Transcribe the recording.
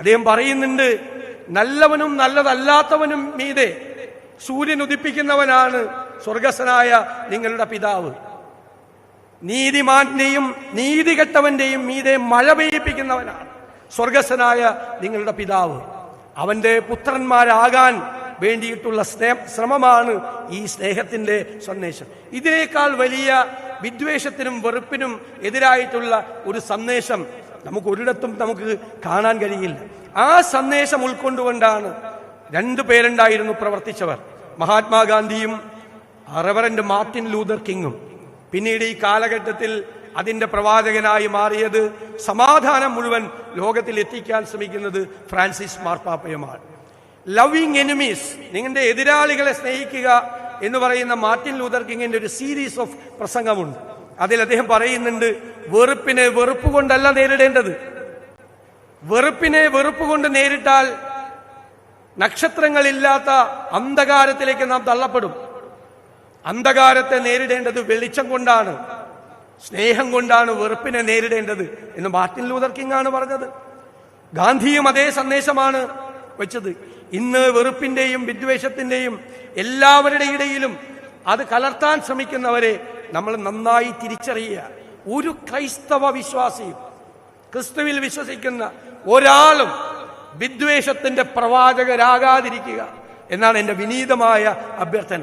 അദ്ദേഹം പറയുന്നുണ്ട് നല്ലവനും നല്ലതല്ലാത്തവനും മീതെ സൂര്യൻ ഉദിപ്പിക്കുന്നവനാണ് സ്വർഗസ്വനായ നിങ്ങളുടെ പിതാവ്. നീതിമാന്റെയും നീതികെട്ടവന്റെയും മീതെ മഴ പെയ്യിപ്പിക്കുന്നവനാണ് സ്വർഗസ്വനായ നിങ്ങളുടെ പിതാവ്. അവന്റെ പുത്രന്മാരാകാൻ വേണ്ടിയിട്ടുള്ള സ്നേഹ ശ്രമമാണ് ഈ സ്നേഹത്തിന്റെ സന്ദേശം. ഇതിനേക്കാൾ വലിയ വിദ്വേഷത്തിനും വെറുപ്പിനും എതിരായിട്ടുള്ള ഒരു സന്ദേശം നമുക്ക് ഒരിടത്തും നമുക്ക് കാണാൻ കഴിയില്ല. ആ സന്ദേശം ഉൾക്കൊണ്ടുകൊണ്ടാണ് രണ്ടു പേരുണ്ടായിരുന്നു പ്രവർത്തിച്ചവർ. മഹാത്മാഗാന്ധിയും റവറന്റ് മാർട്ടിൻ ലൂതർ കിങ്ങും. പിന്നീട് ഈ കാലഘട്ടത്തിൽ അതിന്റെ പ്രവാചകനായി മാറിയത് സമാധാനം മുഴുവൻ ലോകത്തിൽ എത്തിക്കാൻ ശ്രമിക്കുന്നത് ഫ്രാൻസിസ് മാർപ്പാപ്പയുമാണ്. ലവിങ് എനിമീസ് നിങ്ങളുടെ എതിരാളികളെ സ്നേഹിക്കുക എന്ന് പറയുന്ന മാർട്ടിൻ ലൂതർ കിങ്ങിന്റെ ഒരു സീരീസ് ഓഫ് പ്രസംഗമുണ്ട്. അതിൽ അദ്ദേഹം പറയുന്നുണ്ട് വെറുപ്പിനെ വെറുപ്പ് കൊണ്ടല്ല നേരിടേണ്ടത്. വെറുപ്പിനെ വെറുപ്പ് കൊണ്ട് നേരിട്ടാൽ നക്ഷത്രങ്ങളില്ലാത്ത അന്ധകാരത്തിലേക്ക് നാം തള്ളപ്പെടും. അന്ധകാരത്തെ നേരിടേണ്ടത് വെളിച്ചം കൊണ്ടാണ് സ്നേഹം കൊണ്ടാണ് വെറുപ്പിനെ നേരിടേണ്ടത് എന്ന് മാർട്ടിൻ ലൂതർ കിങ് ആണ് പറഞ്ഞത്. ഗാന്ധിയും അതേ സന്ദേശമാണ് വെച്ചത്. ഇന്ന് വെറുപ്പിന്റെയും വിദ്വേഷത്തിന്റെയും എല്ലാവരുടെ ഇടയിലും അത് കലർത്താൻ ശ്രമിക്കുന്നവരെ നമ്മൾ നന്നായി തിരിച്ചറിയുക. ഒരു ക്രൈസ്തവ വിശ്വാസിയും ക്രിസ്തുവിൽ വിശ്വസിക്കുന്ന ഒരാളും വിദ്വേഷത്തിന്റെ പ്രവാചകരാകാതിരിക്കുക എന്നാണ് എന്റെ വിനീതമായ അഭ്യർത്ഥന.